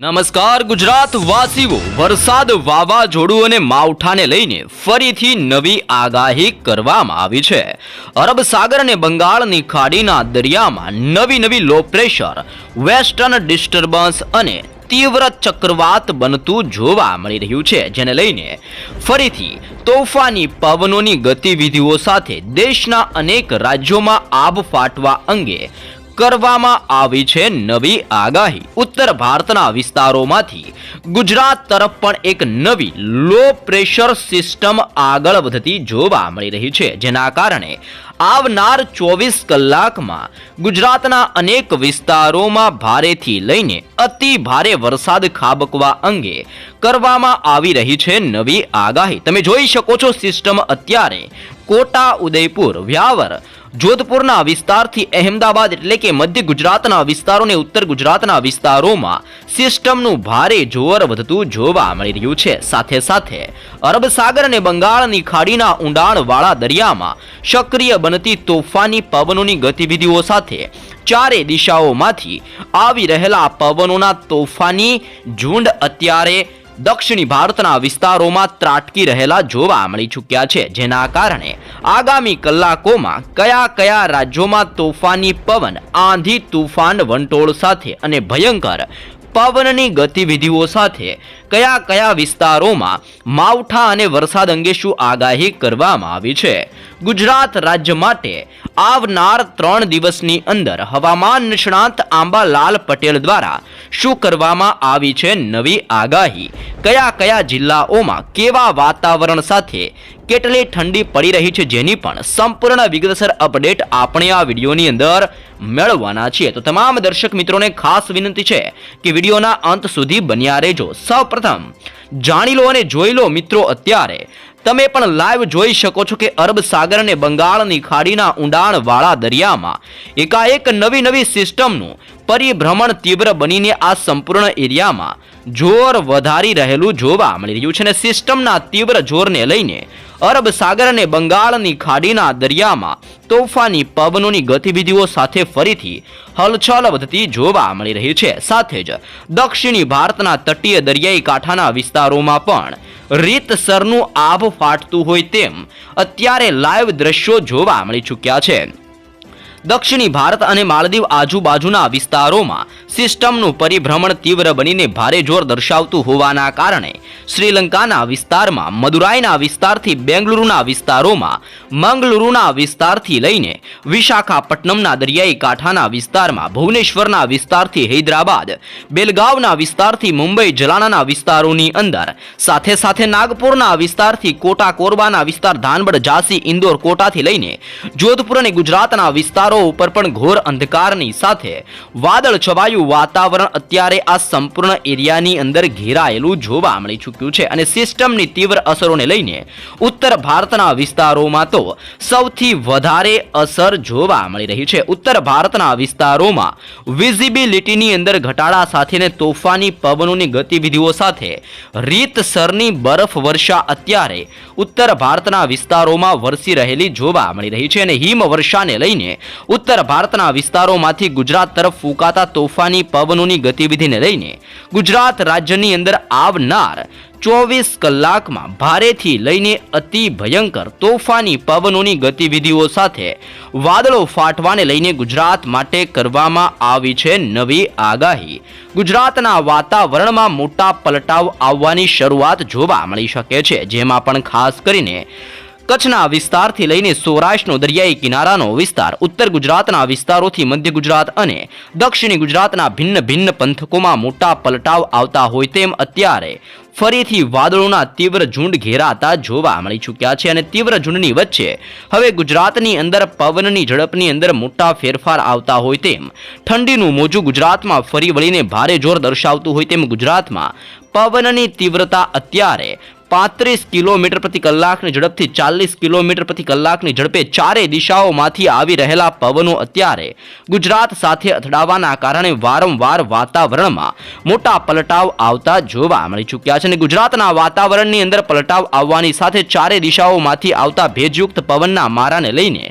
નમસ્કાર ગુજરાત વાસીઓ વરસાદ વાવાઝોડું અને માવઠાને લઈને ફરીથી નવી આગાહી કરવામાં આવી છે. અરબ સાગર અને બંગાળની ખાડીના દરિયામાં નવી નવી લો પ્રેશર વેસ્ટર્ન ડિસ્ટર્બન્સ અને તીવ્ર ચક્રવાત બનતું જોવા મળી રહ્યું છે, જેને લઈને ફરીથી તોફાની પવનોની ગતિવિધિઓ સાથે દેશના અનેક રાજ્યોમાં આબ ફાટવા અંગે કરવામાં આવી છે નવી આગાહી. ઉત્તર ભારતના વિસ્તારોમાંથી ગુજરાત તરફ પણ એક નવી લો પ્રેશર સિસ્ટમ આગળ વધતી જોવા મળી રહી છે. જેના કારણે આવનાર ચોવીસ કલાકમાં ગુજરાતના અનેક વિસ્તારોમાં ભારેથી લઈને અતિ ભારે વરસાદ ખાબકવા અંગે કરવામાં આવી રહી છે નવી આગાહી. તમે જોઈ શકો છો સિસ્ટમ અત્યારે કોટા, ઉદયપુર, વ્યાવર. જોધપુરના વિસ્તારથી અહેમદાબાદ એટલે કે મધ્ય ગુજરાતના વિસ્તારોને ઉત્તર ગુજરાતના વિસ્તારોમાં સિસ્ટમનું ભારે જોર વધતું જોવા મળી રહ્યું છે. સાથે સાથે અરબ સાગર અને બંગાળની ખાડીના ઊંડાણવાળા દરિયામાં સક્રિય બનતી તોફાની પવનોની ગતિવિધિઓ સાથે ચારે દિશાઓમાંથી આવી રહેલા પવનોના તોફાની ઝુંડ અત્યારે દક્ષિણી ભારતના વિસ્તારોમાં ત્રાટકી રહેલા જોવા મળી ચૂક્યા છે, જેના કારણે આગામી કલાકોમાં કયા કયા રાજ્યોમાં તોફાની પવન, આંધી તુફાન વંટોળ સાથે અને ભયંકર પવનની ગતિવિધિઓ સાથે કયા કયા વિસ્તારોમાં માવઠા અને વરસાદ અંગે શું આગાહી કરવામાં આવી છે? ગુજરાત રાજ્ય માટે આવનાર ત્રણ દિવસની અંદર હવામાન નિષ્ણાંત આંબાલાલ પટેલ દ્વારા શું કરવામાં આવી છે નવી આગાહી? કયા કયા જિલ્લાઓમાં કેવા વાતાવરણ સાથે કેટલી ઠંડી પડી રહી છે જેની પણ સંપૂર્ણ વિગતસર અપડેટ આપણે આ વિડીયોની અંદર મેળવવાના છીએ. તો તમામ દર્શક મિત્રોને ખાસ વિનંતી છે કે વિડીયોના અંત સુધી બન્યા રહેજો. સૌપ્રથમ જાણી લો અને જોઈ લો મિત્રો અત્યારે. તમે પણ લાઈવ જોઈ શકો છો કે અરબ સાગર અને બંગાળની ખાડીના ઊંડાણવાળા દરિયામાં એકાએક નવી નવી સિસ્ટમનું પરિભ્રમણ તીવ્ર બનીને આ સંપૂર્ણ એરિયામાં જોર વધારી રહેલું જોવા મળી રહ્યું છે અને સિસ્ટમના તીવ્ર જોરને લઈને અરબ સાગર અને બંગાળની ખાડીના દરિયામાં તોફાની પવનોની ગતિવિધિઓ સાથે ફરીથી હલચલ વધતી જોવા મળી રહી છે. સાથે જ દક્ષિણી ભારતના તટીય દરિયાઈ કાંઠાના વિસ્તારોમાં પણ રીતસરનું આભ ફાટતું હોય તેમ અત્યારે લાઈવ દ્રશ્યો જોવા મળી ચૂક્યા છે. દક્ષિણી ભારત અને માલદીવ આજુબાજુના વિસ્તારોમાં સિસ્ટમનું પરિભ્રમણ તીવ્ર બનીને ભારે જોર દર્શાવતું હોવાના કારણે શ્રીલંકાના વિસ્તારમાં, મદુરાઈના વિસ્તારથી બેંગલુરુના વિસ્તારોમાં, મંગલુરુના વિસ્તારથી લઈને વિશાખાપટ્ટનમના દરિયાઈ કાંઠાના વિસ્તારમાં, ભુવનેશ્વરના વિસ્તારથી હૈદરાબાદ, બેલગાવના વિસ્તારથી મુંબઈ જલાણાના વિસ્તારોની અંદર, સાથે સાથે નાગપુરના વિસ્તારથી કોટા કોરબાના વિસ્તાર ધાનબડ ઝાંસી, ઇન્દોર કોટાથી લઈને જોધપુર અને ગુજરાતના વિસ્તારો ઉપર પણ ઘોર અંધકારની સાથે વાદળ છવાયું. વાતાવરણ અત્યારે આ સંપૂર્ણ એરિયાની અંદર ઘેરાયેલું જોવા મળી ચૂક્યું છે અને સિસ્ટમની તીવ્ર અસરોને લઈને ઉત્તર ભારતના વિસ્તારોમાં તો સૌથી વધારે અસર જોવા મળી રહી છે. ઉત્તર ભારતના વિસ્તારોમાં વિઝિબિલિટીની અંદર ઘટાડા સાથેને તોફાની પવનોની ગતિવિધિઓ સાથે રીતસરની બરફ વર્ષા અત્યારે ઉત્તર ભારતના વિસ્તારોમાં વરસી રહેલી જોવા મળી રહી છે અને હિમવર્ષાને લઈને ઉત્તર ભારતના વિસ્તારોમાંથી ગુજરાત તરફ ફૂંકાતા તોફાની પવનોની ગતિવિધિને લઈને ગુજરાત રાજ્યની અંદર આવનાર ચોવીસ કલાકમાં ભારેથી લઈને અતિ ભયંકર તોફાની પવનોની ગતિવિધિઓ સાથે વાદળો ફાટવાને લઈને ગુજરાત માટે કરવામાં આવી છે નવી આગાહી. ગુજરાતના વાતાવરણમાં મોટા પલટાવ આવવાની શરૂઆત જોવા મળી શકે છે, જેમાં પણ ખાસ કરીને કચ્છના વિસ્તારથી લઈને સૌરાષ્ટ્રનો દરિયાઈ કિનારાનો વિસ્તાર, ઉત્તર ગુજરાતના વિસ્તારોથી મધ્ય ગુજરાત અને દક્ષિણ ગુજરાતના ભિન્ન ભિન્ન પંથકોમાં મોટા પલટાવ આવતા હોય તેમ અત્યારે ફરીથી વાદળોના તીવ્ર ઝુંડ ઘેરાતા જોવા મળી ચૂક્યા છે અને તીવ્ર ઝુંડની વચ્ચે હવે ગુજરાતની અંદર પવનની ઝડપની અંદર મોટા ફેરફાર આવતા હોય તેમ ઠંડીનું મોજું ગુજરાતમાં ફરી વળીને ભારે જોર દર્શાવતું હોય તેમ ગુજરાતમાં પવનની તીવ્રતા અત્યારે પાંત્રીસ કિલોમીટર પ્રતિ કલાકની ઝડપથી ચાલીસ કિલોમીટર પ્રતિ કલાકની ઝડપે ચારે દિશાઓમાંથી આવી રહેલા પવનો અત્યારે ગુજરાત સાથે અથડાવાના કારણે વારંવાર વાતાવરણમાં મોટા પલટાવ આવતા જોવા મળી ચૂક્યા છે અને ગુજરાતના વાતાવરણની અંદર પલટાવ આવવાની સાથે ચારે દિશાઓમાંથી આવતા ભેજયુક્ત પવનના મારાને લઈને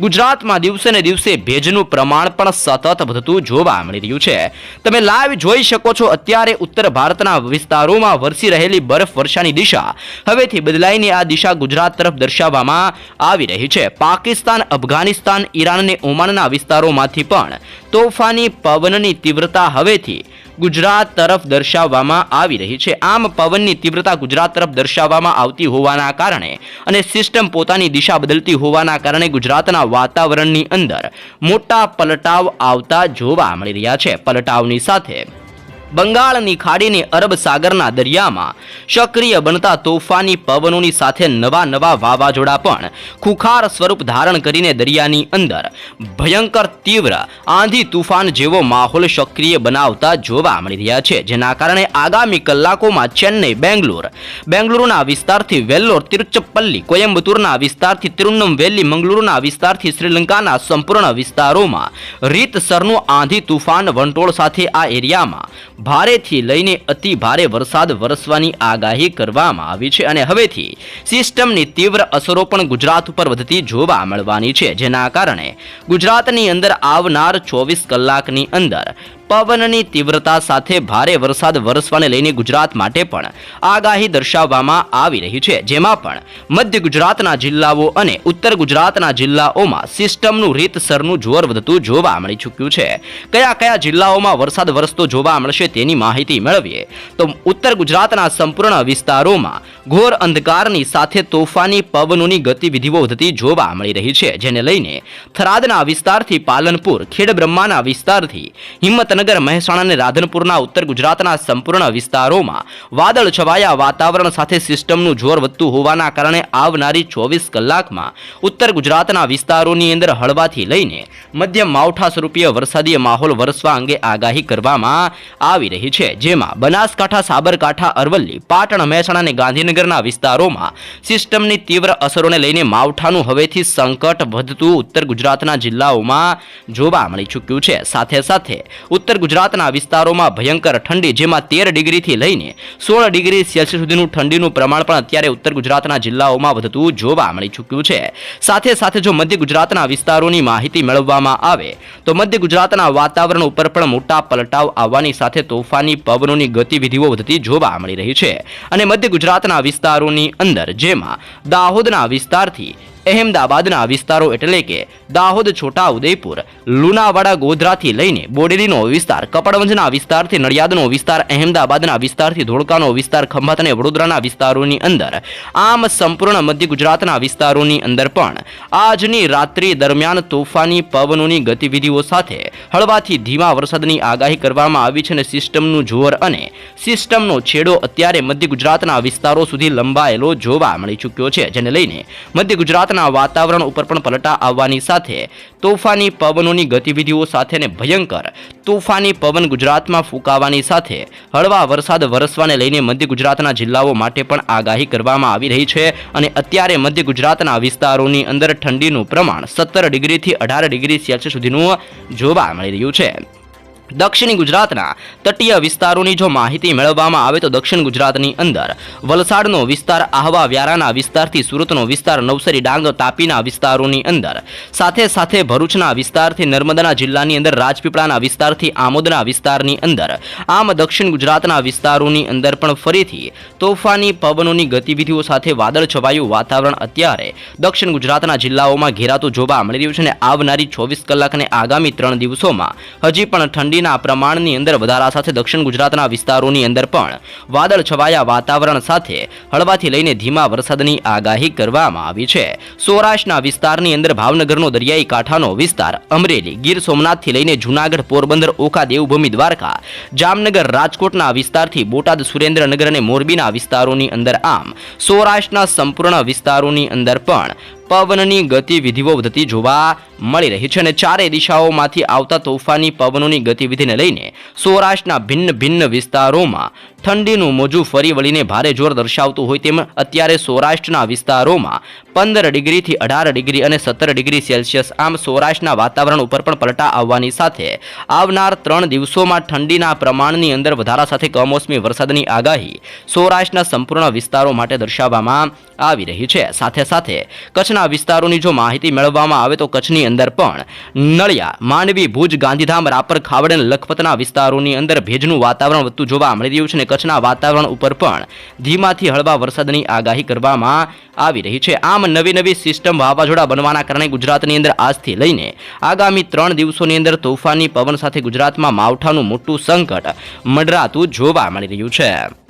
ગુજરાતમાં દિવસે ને દિવસે ભેજનું પ્રમાણ પણ સતત વધતું જોવા મળી રહ્યું છે. તમે લાઈવ જોઈ શકો છો, અત્યારે ઉત્તર ભારતના વિસ્તારોમાં વરસી રહેલી બરફ વર્ષાની દિશા હવેથી બદલાઈને આ દિશા ગુજરાત તરફ દર્શાવવામાં આવી રહી છે. પાકિસ્તાન, અફઘાનિસ્તાન, ઈરાન અને ઓમાનના વિસ્તારોમાંથી પણ તોફાની પવનની તીવ્રતા હવેથી ગુજરાત તરફ દર્શાવવામાં આવી રહી છે. આમ પવનની તીવ્રતા ગુજરાત તરફ દર્શાવવામાં આવતી હોવાના કારણે અને સિસ્ટમ પોતાની દિશા બદલતી હોવાના કારણે ગુજરાતના વાતાવરણની અંદર મોટા પલટાવ આવતા જોવા મળી રહ્યા છે. પલટાવની સાથે બંગાળની ખાડીને અરબ સાગરના દરિયામાં સક્રિય બનતા તોફાની પવનોની સાથે નવા નવા વાવાઝોડા પણ ખુખાર સ્વરૂપ ધારણ કરીને દરિયાની અંદર ભયંકર તીવ્ર આંધી તુફાન જેવો માહોલ સક્રિય બનાવતા જોવા મળી રહ્યા છે. જેના કારણે આગામી કલાકોમાં ચેન્નઈ, બેંગ્લોર, બેંગલુરુના વિસ્તારથી વેલ્લોર તિરુચપ્પલ્લી કોયમ્બતુરના વિસ્તારથી તિરુનમવેલી મંગલુરુના વિસ્તારથી શ્રીલંકાના સંપૂર્ણ વિસ્તારોમાં રીતસરનું આંધી તુફાન વંટોળ સાથે આ એરિયામાં ભારેથી લઈને અતિ ભારે વરસાદ વરસવાની આગાહી કરવામાં આવી છે અને હવેથી સિસ્ટમની તીવ્ર અસરો પણ ગુજરાત ઉપર વધતી જોવા મળવાની છે, જેના કારણે ગુજરાતની અંદર આવનાર ચોવીસ કલાકની અંદર પવનની તીવ્રતા સાથે ભારે વરસાદ વરસવાને લઈને ગુજરાત માટે પણ આગાહી દર્શાવવામાં આવી રહી છે. જેમાં પણ મધ્ય ગુજરાતના જિલ્લાઓ અને ઉત્તર ગુજરાતના જિલ્લાઓમાં સિસ્ટમનું રીતસરનું જોર વધતું જોવા મળી ચૂક્યું છે. કયા કયા જિલ્લાઓમાં વરસાદ વરસતો જોવા મળશે તેની માહિતી મેળવીએ તો ઉત્તર ગુજરાતના સંપૂર્ણ વિસ્તારોમાં ઘોર અંધકારની સાથે તોફાની પવનોની ગતિવિધિઓ વધતી જોવા મળી રહી છે. જેને લઈને થરાદના વિસ્તારથી પાલનપુર, ખેડબ્રહ્માના વિસ્તારથી હિંમતનગર મહેસાણા અને રાધનપુરના ઉત્તર ગુજરાતના સંપૂર્ણ વિસ્તારોમાં વાદળ છવાયા વાતાવરણ સાથે સિસ્ટમનું જોર વધતું હોવાના કારણે આવનારી ચોવીસ કલાકમાં ઉત્તર ગુજરાતના વિસ્તારોની અંદર હળવાથી લઈને મધ્યમ માવઠા સ્વરૂપીય વરસાદીય માહોલ વરસવા અંગે આગાહી કરવામાં આવી રહી છે. જેમાં બનાસકાંઠા, સાબરકાંઠા, અરવલ્લી, પાટણ, મહેસાણા અને ગાંધીનગરના વિસ્તારોમાં સિસ્ટમની તીવ્ર અસરોને લઈને માવઠાનું હવેથી સંકટ વધતું ઉત્તર ગુજરાતના જિલ્લાઓમાં જોવા મળી ચૂક્યું છે. સાથે સાથે ઉત્તર ગુજરાતના વિસ્તારોમાં ભયંકર ઠંડી, જેમાં તેર ડિગ્રીથી લઈને સોળ ડિગ્રી સેલ્સિયસ સુધીનું ઠંડીનું પ્રમાણ પણ અત્યારે ઉત્તર ગુજરાતના જિલ્લાઓમાં વધતું જોવા મળી ચૂક્યું છે. સાથે સાથે જો મધ્ય ગુજરાતના વિસ્તારોની માહિતી મેળવવામાં આવે, તો મધ્ય ગુજરાતના વાતાવરણ ઉપર પણ મોટા પલટાવ આવવાની સાથે તોફાની પવનોની ગતિવિધિઓ વધતી જોવા મળી રહી છે. અને મધ્ય ગુજરાતના વિસ્તારોની અંદર, જેમાં દાહોદના વિસ્તારથી અહેમદાબાદના વિસ્તારો એટલે કે દાહોદ, છોટા, ઉદયપુર, લુણાવાડા, ગોધરાથી લઈને બોડેલીનો વિસ્તાર, કપડવંજના વિસ્તારથી નડિયાદનો વિસ્તાર, અહેમદાબાદના વિસ્તારથી ધોળકાનો વિસ્તાર, ખંભાત અને વડોદરાના વિસ્તારોની અંદર, આમ સંપૂર્ણ મધ્ય ગુજરાતના વિસ્તારોની અંદર પણ આજની રાત્રિ દરમિયાન તોફાની પવનોની ગતિવિધિઓ સાથે હળવાથી ધીમા વરસાદની આગાહી કરવામાં આવી છે અને સિસ્ટમનું જોર અને સિસ્ટમનો છેડો અત્યારે મધ્ય ગુજરાતના વિસ્તારો સુધી લંબાયેલો જોવા મળી ચૂક્યો છે, જેને લઈને મધ્ય ગુજરાતના વાતાવરણ ઉપર પણ પલટા આવવાની સાથે તોફાની પવનોની ગતિવિધિઓ સાથે ભયંકર. તોફાની પવન ગુજરાતમાં ફૂંકાવાની સાથે હળવા વરસાદ વરસવાને લઈને મધ્ય ગુજરાતના જિલ્લાઓ માટે પણ આગાહી કરવામાં આવી રહી છે અને અત્યારે મધ્ય ગુજરાતના વિસ્તારોની અંદર ઠંડીનું પ્રમાણ સત્તર ડિગ્રીથી અઢાર ડિગ્રી સેલ્સિયસ સુધીનું જોવા મળી રહ્યું છે. દક્ષિણી ગુજરાતના તટીય વિસ્તારોની જો માહિતી મેળવવામાં આવે તો દક્ષિણ ગુજરાતની અંદર વલસાડનો વિસ્તાર, આહવા વ્યારાના વિસ્તારથી સુરતનો વિસ્તાર, નવસારી ડાંગ, તાપીના વિસ્તારોની અંદર સાથે સાથે ભરૂચના વિસ્તારથી નર્મદાના જિલ્લાની અંદર, રાજપીપળાના વિસ્તારથી આમોદના વિસ્તારની અંદર આમ દક્ષિણ ગુજરાતના વિસ્તારોની અંદર પણ ફરીથી તોફાની પવનોની ગતિવિધિઓ સાથે વાદળ છવાયું વાતાવરણ અત્યારે દક્ષિણ ગુજરાતના જિલ્લાઓમાં ઘેરાતું જોવા મળી રહ્યું છે અને આવનારી ચોવીસ કલાક અને આગામી ત્રણ દિવસોમાં હજી પણ ઠંડીના પ્રમાણની અંદર વધારા સાથે દક્ષિણ ગુજરાતના વિસ્તારોની અંદર પણ વાદળ છવાયા વાતાવરણ સાથે હળવાથી લઈને ધીમા વરસાદની આગાહી કરવામાં આવી છે. સૌરાષ્ટ્રના વિસ્તારની અંદર ભાવનગરનો દરિયાઈ કાંઠાનો વિસ્તાર, અમરેલી, ગીર સોમનાથથી લઈને જૂનાગઢ, પોરબંદર ઓખા દેવભૂમિ દ્વારકા, જામનગર, રાજકોટના વિસ્તારથી બોટાદ, સુરેન્દ્રનગર અને મોરબીના વિસ્તારોની અંદર આમ, સૌરાષ્ટ્રના સંપૂર્ણ વિસ્તારોની અંદર પણ પવનની ગતિવિધિઓ વધતી જોવા મળી રહી છે અને ચારે દિશાઓમાંથી આવતા તોફાની પવનોની ગતિવિધિને લઈને સૌરાષ્ટ્રના ભિન્ન ભિન્ન વિસ્તારોમાં ઠંડીનું મોજું ફરી વળીને ભારે જોર દર્શાવતું હોય તેમ અત્યારે સૌરાષ્ટ્રના વિસ્તારોમાં પંદર ડિગ્રીથી અઢાર ડિગ્રી અને સત્તર ડિગ્રી સેલ્સિયસ આમ સૌરાષ્ટ્રના વાતાવરણ ઉપર પણ પલટા આવવાની સાથે આવનાર ત્રણ દિવસોમાં ઠંડીના પ્રમાણની અંદર વધારા સાથે કમોસમી વરસાદની આગાહી સૌરાષ્ટ્રના સંપૂર્ણ વિસ્તારો માટે દર્શાવવામાં આવી રહી છે. સાથે સાથે કચ્છના કચ્છના વિસ્તારોની જો માહિતી મેળવવામાં આવે તો કચ્છની અંદર પણ નળિયા, માંડવી, ભુજ, ગાંધીધામ, રાપર, ખાવડ અને લખપતના વિસ્તારોની અંદર ભેજનું વાતાવરણ વધતું જોવા મળી રહ્યું છે અને કચ્છના વાતાવરણ ઉપર પણ ધીમાથી હળવા વરસાદની આગાહી કરવામાં આવી રહી છે. આમ નવી નવી સિસ્ટમ વાવાઝોડા બનવાના કારણે ગુજરાતની અંદર આજથી લઈને આગામી ત્રણ દિવસોની અંદર તોફાની પવન સાથે ગુજરાતમાં માવઠાનું મોટું સંકટ મંડરાતું જોવા મળી રહ્યું છે.